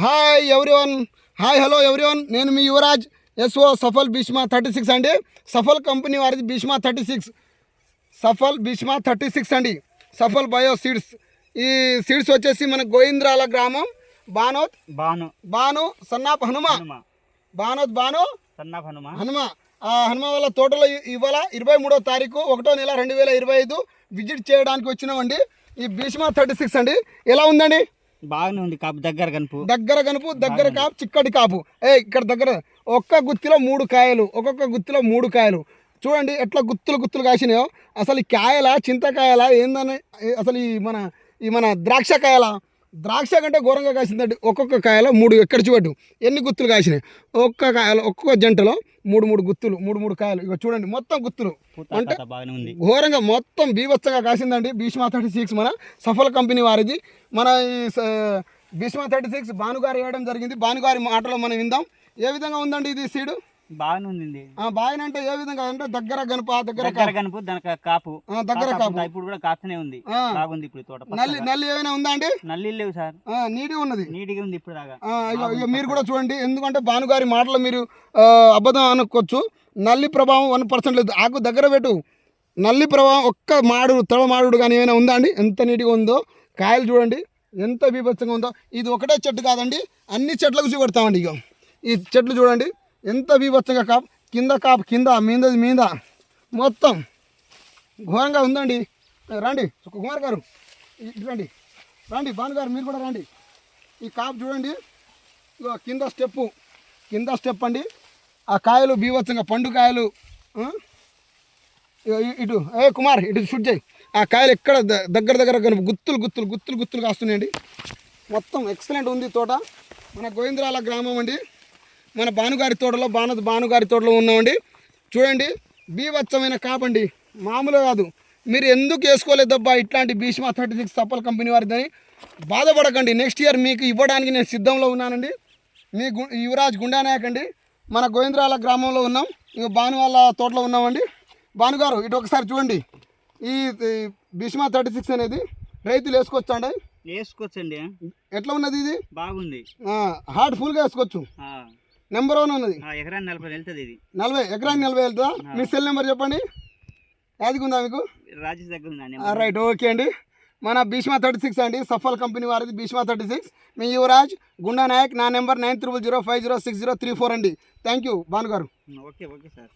Hi everyone hi hello everyone నేను మీ Yuvraj SO Safal Bhishma thirty six అండి. Safal company వారిది Bhishma thirty six Safal Bhishma thirty six అండి. Safal bio seeds ఈ seeds వచ్చేసి మన గోయింద్రాల గ్రామం. Banoth. Banu. Banu son of Hanuma. Banoth Banu. Son of Hanuma. Hanuma. ఆ హనుమ వాళ్ళ తోటలో ఇవాళ ఇరవై మూడో తారీఖు ఒకటో నెల రెండు వేల ఇరవై ఐదు విజిట్ చేయడానికి వచ్చినామండి. ఈ భీష్మా థర్టీ సిక్స్ అండి. ఎలా ఉందండి? బాగానే ఉంది కాపు దగ్గర కనుపు. దగ్గర కనుపు దగ్గర కాపు చిక్కటి కాపు. ఏ ఇక్కడ దగ్గర ఒక్క గుత్తిలో మూడు కాయలు ఒక్కొక్క గుత్తిలో మూడు కాయలు. చూడండి ఎట్లా గుత్తులు గుత్తులు కాసినాయో. అసలు ఈ కాయల చింతకాయల ఏందని అసలు ఈ మన ఈ మన ద్రాక్ష కాయల ద్రాక్ష కంటే ఘోరంగా కాసిందండి ఒక్కొక్క కాయలో మూడు ఎక్కడ చూపట్టు ఎన్ని గుత్తులు కాసినాయి? ఒక్క కాయలో ఒక్కొక్క జంటలో మూడు మూడు గుత్తులు మూడు మూడు కాయలు. ఇక చూడండి మొత్తం గుత్తులు. అంటే- ఘోరంగా మొత్తం బీభత్సంగా కాసిందండి. భీష్మా థర్టీ సిక్స్ మన సఫల్ కంపెనీ వారిది. మన ఈ భీష్మా థర్టీ సిక్స్ భానుగారు వేయడం జరిగింది. భానుగారి మాటలో మనం విందాం. ఏ విధంగా ఉందండి ఇది సీడు? బాగానే ఉంది బాగా అంటే ఏ విధంగా? అంటే దగ్గర గనుప దగ్గర దగ్గర. కనుపు దానికి కాపు. దగ్గర కాపు ఇప్పుడు కూడా కాస్తూనే ఉంది. బాగుంది ఇప్పుడు తోట నల్లి. నల్లి ఏమైనా ఉందా అండి? నల్లి లేవు సార్. ఆ, నీట్గా ఉన్నది. నీట్గా ఉంది ఇప్పుడు దాకా. మీరు కూడా చూడండి. ఎందుకంటే భానుగారి మాటలు మీరు అబద్ధం అనుకోవచ్చు. నల్లి ప్రభావం వన్ పర్సెంట్ లేదు. ఆకు దగ్గర పెట్టు. నల్లి ప్రభావం ఒక్క మాడు తల మాడు కానీ ఏమైనా ఉందా అండి? ఎంత నీట్గా ఉందో? కాయలు చూడండి. ఎంత బీభత్సంగా ఉందో? ఇది ఒకటే చెట్టు కాదండి. అన్ని చెట్లకు చూపెడతామండి ఇక ఈ చెట్లు చూడండి. ఎంత బీభత్సంగా కాపు కింద కాపు కింద మీదది మీద. మొత్తం ఘోరంగా ఉందండి. రండి కుమార్ గారు. ఇటు రండి. రండి భాను గారు మీరు కూడా రండి. ఈ కాపు చూడండి. కింద స్టెప్పు. కింద స్టెప్ అండి. ఆ కాయలు బీభత్సంగా పండు కాయలు ఇగో ఇటు. ఏ కుమార్ ఇటు షూట్ చేయి. ఆ కాయలు ఎక్కడ ద- దగ్గర దగ్గర గుత్తులు గుత్తులు గుత్తులు గుత్తులు కాస్తున్నాయండి మొత్తం ఎక్సలెంట్ ఉంది తోట. మన గోవిందరాల గ్రామం అండి. మన భానుగారి తోటలో బాణ భానుగారి తోటలో ఉన్నామండి. చూడండి బీభత్సమైన కాపండి. మామూలు కాదు. మీరు ఎందుకు వేసుకోలేదబ్బా ఇట్లాంటి Bhishma thirty six Safal company వారిదని బాధపడకండి. నెక్స్ట్ ఇయర్ మీకు ఇవ్వడానికి నేను సిద్ధంలో ఉన్నానండి. మీ గు యువరాజ్ గుండానాయక్ అండి. మన గోవిందరాల గ్రామంలో ఉన్నాం. ఇంక భాను వాళ్ళ తోటలో ఉన్నామండి. భానుగారు ఇటు ఒకసారి చూడండి. ఈ భీష్మా థర్టీ సిక్స్ అనేది రైతులు వేసుకోవచ్చండి. వేసుకోవచ్చండి. ఎట్లా ఉన్నది ఇది? బాగుంది. హార్ట్ ఫుల్గా వేసుకోవచ్చు. నెంబర్ వన్ ఉన్నది. ఎకరాన్ని నలభై వెళ్తుంది ఇది. నలభై ఎకరానికి నలభై వెళ్తుందా? మీ సెల్ నెంబర్ చెప్పండి. యాదికి ఉందా మీకు? రాజేష్ దగ్గర ఉందండి రైట్ ఓకే అండి. మన భీష్మా థర్టీ సిక్స్ అండి సఫల్ కంపెనీ వారిది భీష్మా థర్టీ సిక్స్. మీ యువరాజ్ గుండా నాయక్ నా number nine triple zero five zero six zero three four అండి. థ్యాంక్ యూ భానుగారు ఓకే ఓకే సార్.